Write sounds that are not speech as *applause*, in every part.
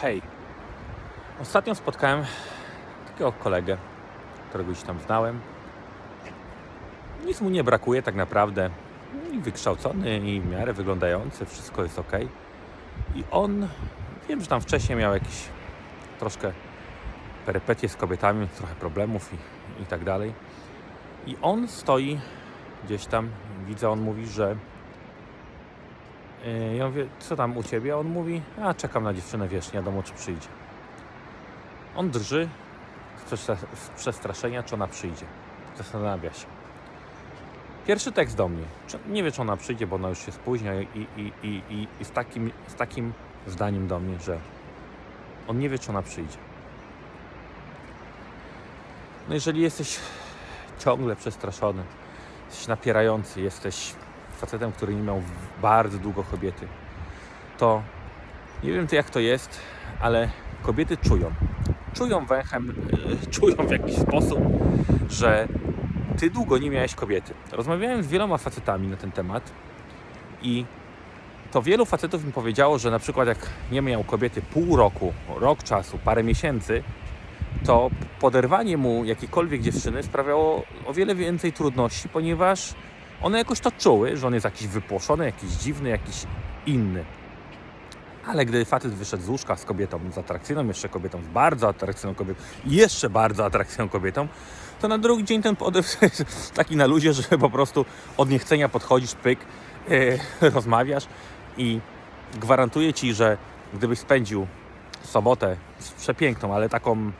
Hej, ostatnio spotkałem takiego kolegę, którego gdzieś tam znałem. Nic mu nie brakuje tak naprawdę. I wykształcony i w miarę wyglądający, wszystko jest ok. I on, wiem, że tam wcześniej miał jakieś troszkę perypetie z kobietami, trochę problemów i, i tak dalej. I on stoi gdzieś tam, widzę, on mówi, że Ja mówię, co tam u ciebie? A On mówi, a czekam na dziewczynę, wiesz, nie wiadomo czy przyjdzie. On drży z, przestra- z przestraszenia, czy ona przyjdzie. Zastanawia się. Pierwszy tekst do mnie. Nie wie, czy ona przyjdzie, bo ona już się spóźnia i, i, i, i, i z, takim, z takim zdaniem do mnie, że on nie wie, czy ona przyjdzie. No jeżeli jesteś ciągle przestraszony, jesteś napierający, jesteś facetem, który nie miał bardzo długo kobiety, to nie wiem ty jak to jest, ale kobiety czują. Czują węchem, yy, czują w jakiś sposób, że ty długo nie miałeś kobiety. Rozmawiałem z wieloma facetami na ten temat i to wielu facetów mi powiedziało, że na przykład jak nie miał kobiety pół roku, rok czasu, parę miesięcy, to poderwanie mu jakiejkolwiek dziewczyny sprawiało o wiele więcej trudności, ponieważ one jakoś to czuły, że on jest jakiś wypłoszony, jakiś dziwny, jakiś inny. Ale gdy facet wyszedł z łóżka z kobietą, z atrakcyjną jeszcze kobietą, z bardzo atrakcyjną kobietą jeszcze bardzo atrakcyjną kobietą, to na drugi dzień ten podew *laughs* taki na luzie, że po prostu od niechcenia podchodzisz, pyk, e, *laughs* rozmawiasz i gwarantuję Ci, że gdybyś spędził sobotę przepiękną, ale taką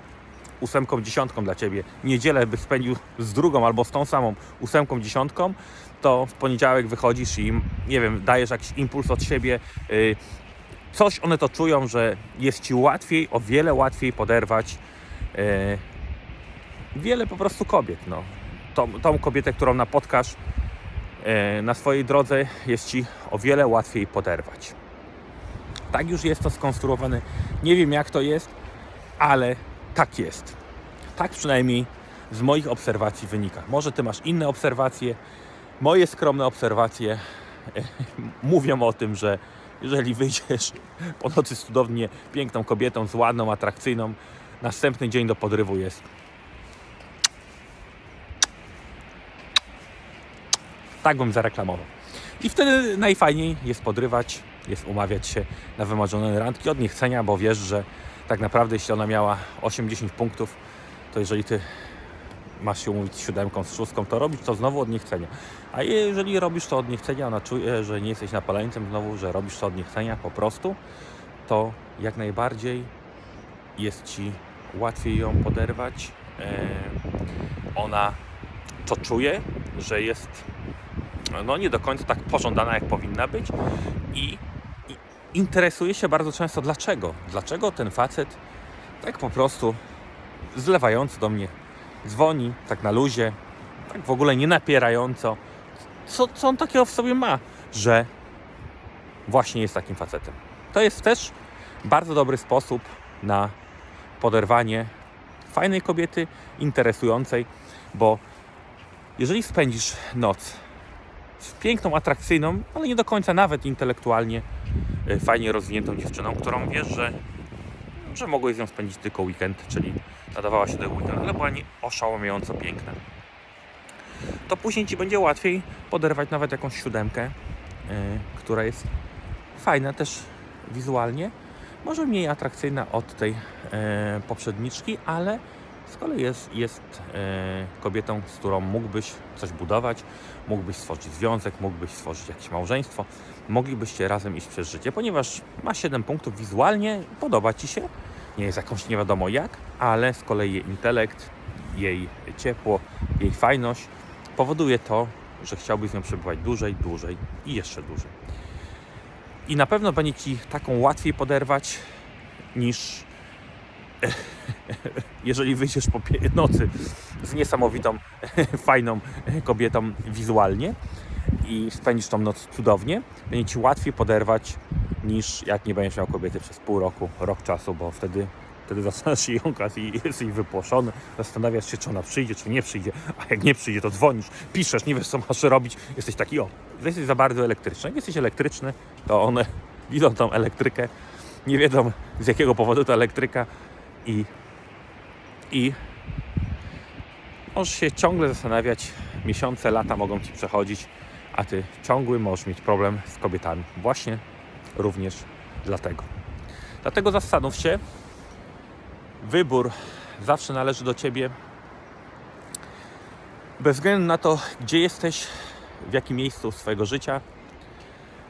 ósemką, dziesiątką dla Ciebie, niedzielę byś spędził z drugą albo z tą samą ósemką, dziesiątką, to w poniedziałek wychodzisz i nie wiem, dajesz jakiś impuls od siebie, y, coś one to czują, że jest Ci łatwiej, o wiele łatwiej poderwać y, wiele po prostu kobiet. No. Tą, tą kobietę, którą napotkasz y, na swojej drodze jest Ci o wiele łatwiej poderwać. Tak już jest to skonstruowane. Nie wiem jak to jest, ale tak jest. Tak przynajmniej z moich obserwacji wynika. Może Ty masz inne obserwacje. Moje skromne obserwacje *laughs* mówią o tym, że jeżeli wyjdziesz *laughs* po nocy z cudownie piękną kobietą, z ładną, atrakcyjną, następny dzień do podrywu jest. Tak bym zareklamował. I wtedy najfajniej jest podrywać, jest umawiać się na wymarzone randki od niechcenia, bo wiesz, że tak naprawdę jeśli ona miała 8-10 punktów, to jeżeli ty masz się umówić z siódemką, z szóstką, to robisz to znowu od niechcenia. A jeżeli robisz to od niechcenia, ona czuje, że nie jesteś napaleńcem znowu, że robisz to od niechcenia po prostu, to jak najbardziej jest ci łatwiej ją poderwać. E, ona to czuje, że jest no nie do końca tak pożądana, jak powinna być i, i interesuje się bardzo często dlaczego. Dlaczego ten facet tak po prostu zlewający do mnie dzwoni, tak na luzie, tak w ogóle nie napierająco. Co, co on takiego w sobie ma, że właśnie jest takim facetem. To jest też bardzo dobry sposób na poderwanie fajnej kobiety, interesującej, bo jeżeli spędzisz noc z piękną, atrakcyjną, ale nie do końca nawet intelektualnie fajnie rozwiniętą dziewczyną, którą wiesz, że, że mogłeś z nią spędzić tylko weekend, czyli nadawała się do weekend, ale była nie oszałamiająco piękna. To później ci będzie łatwiej poderwać nawet jakąś siódemkę, y, która jest fajna też wizualnie, może mniej atrakcyjna od tej y, poprzedniczki, ale z kolei jest, jest e, kobietą, z którą mógłbyś coś budować, mógłbyś stworzyć związek, mógłbyś stworzyć jakieś małżeństwo, moglibyście razem iść przez życie, ponieważ ma 7 punktów wizualnie, podoba Ci się, nie jest jakąś nie wiadomo jak, ale z kolei jej intelekt, jej ciepło, jej fajność powoduje to, że chciałbyś z nią przebywać dłużej, dłużej i jeszcze dłużej. I na pewno będzie Ci taką łatwiej poderwać niż *laughs* jeżeli wyjdziesz po nocy z niesamowitą, *laughs* fajną kobietą wizualnie i spędzisz tą noc cudownie, będzie Ci łatwiej poderwać niż jak nie będziesz miał kobiety przez pół roku, rok czasu, bo wtedy, wtedy zaczynasz się jąkać i jesteś wypłoszony, zastanawiasz się, czy ona przyjdzie, czy nie przyjdzie, a jak nie przyjdzie, to dzwonisz, piszesz, nie wiesz, co masz robić, jesteś taki, o, jesteś za bardzo elektryczny. Jak jesteś elektryczny, to one *laughs* widzą tą elektrykę nie wiedzą z jakiego powodu ta elektryka i, i możesz się ciągle zastanawiać, miesiące, lata mogą Ci przechodzić, a Ty ciągły możesz mieć problem z kobietami. Właśnie również dlatego. Dlatego zastanów się, wybór zawsze należy do Ciebie. Bez względu na to, gdzie jesteś, w jakim miejscu swojego życia,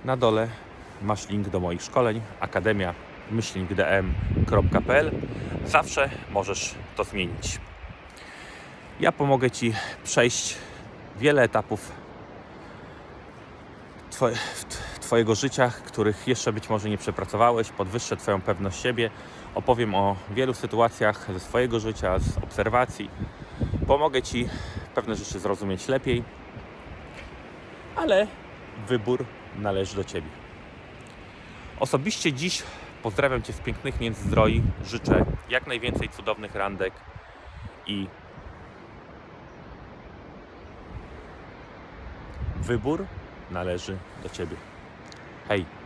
na dole masz link do moich szkoleń akademia myślnikdm.pl Zawsze możesz to zmienić. Ja pomogę Ci przejść wiele etapów Twojego życia, których jeszcze być może nie przepracowałeś, podwyższę Twoją pewność siebie, opowiem o wielu sytuacjach ze swojego życia, z obserwacji. Pomogę Ci pewne rzeczy zrozumieć lepiej, ale wybór należy do Ciebie. Osobiście dziś pozdrawiam Cię z pięknych Międzyzdroi. Życzę jak najwięcej cudownych randek i wybór należy do Ciebie. Hej!